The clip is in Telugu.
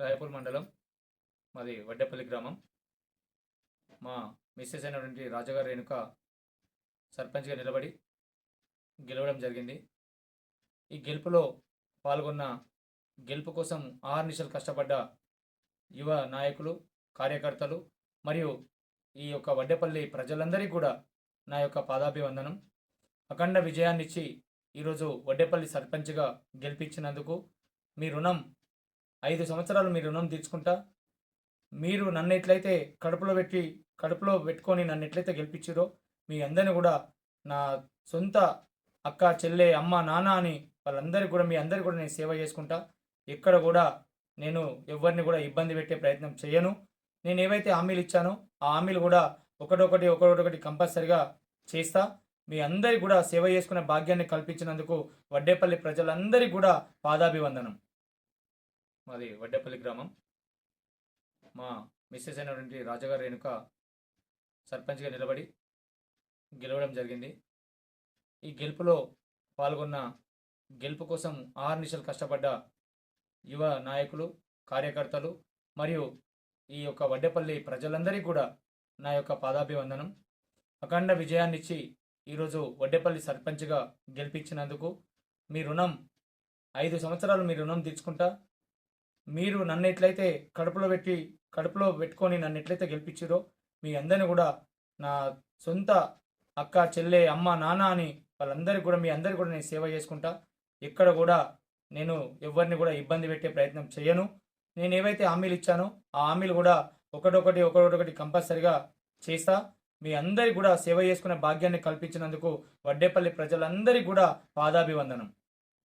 రాయపూర్ మండలం మాది వడ్డేపల్లి గ్రామం. మా మిస్సెస్ అయినటువంటి రాజాగారు రేణుక సర్పంచ్గా నిలబడి గెలవడం జరిగింది. ఈ గెలుపులో పాల్గొన్న గెలుపు కోసం ఆరు నిమిషాలు కష్టపడ్డ యువ నాయకులు కార్యకర్తలు మరియు ఈ యొక్క వడ్డేపల్లి ప్రజలందరికీ కూడా నా యొక్క పాదాభివందనం. అఖండ విజయాన్నిచ్చి ఈరోజు వడ్డేపల్లి సర్పంచ్గా గెలిపించినందుకు మీ రుణం ఐదు సంవత్సరాలు మీ రుణం తీర్చుకుంటా. మీరు నన్ను ఎట్లయితే కడుపులో పెట్టి కడుపులో పెట్టుకొని నన్ను ఎట్లయితే గెలిపించారో మీ అందరిని కూడా నా సొంత అక్క చెల్లె అమ్మ నాన్న అని వాళ్ళందరికీ కూడా మీ అందరికీ కూడా నేను సేవ చేసుకుంటా. ఎక్కడ కూడా నేను ఎవరిని కూడా ఇబ్బంది పెట్టే ప్రయత్నం చేయను. నేను ఏవైతే హామీలు ఇచ్చానో ఆ హామీలు కూడా ఒకటొకటి ఒకటొకటి కంపల్సరిగా చేస్తా. మీ అందరికీ కూడా సేవ చేసుకునే భాగ్యాన్ని కల్పించినందుకు వడ్డేపల్లి ప్రజలందరికీ కూడా పాదాభివందనం. మాది వడ్డేపల్లి గ్రామం. మా మిస్సెస్ అయినటువంటి రాజగారు రేణుక సర్పంచ్గా నిలబడి గెలవడం జరిగింది. ఈ గెలుపులో పాల్గొన్న గెలుపు కోసం ఆరు నిమిషాలు కష్టపడ్డ యువ నాయకులు కార్యకర్తలు మరియు ఈ యొక్క వడ్డేపల్లి ప్రజలందరికీ కూడా నా యొక్క పాదాభివందనం. అఖండ విజయాన్నిచ్చి ఈరోజు వడ్డేపల్లి సర్పంచ్గా గెలిపించినందుకు మీ రుణం ఐదు సంవత్సరాలు మీ రుణం తీర్చుకుంటా మీరు నన్ను ఎట్లయితే కడుపులో పెట్టి కడుపులో పెట్టుకొని నన్ను ఎట్లయితే గెలిపించారో మీ అందరిని కూడా నా సొంత అక్క చెల్లె అమ్మ నాన్న అని వాళ్ళందరికీ కూడా మీ అందరికీ కూడా నేను సేవ చేసుకుంటా. ఎక్కడ కూడా నేను ఎవరిని కూడా ఇబ్బంది పెట్టే ప్రయత్నం చేయను. నేను ఏవైతే హామీలు ఇచ్చానో ఆ హామీలు కూడా ఒకటొకటి ఒకటొకటి కంపల్సరిగా చేస్తా. మీ అందరికీ కూడా సేవ చేసుకునే భాగ్యాన్ని కల్పించినందుకు వడ్డేపల్లి ప్రజలందరికీ కూడా పాదాభివందనం.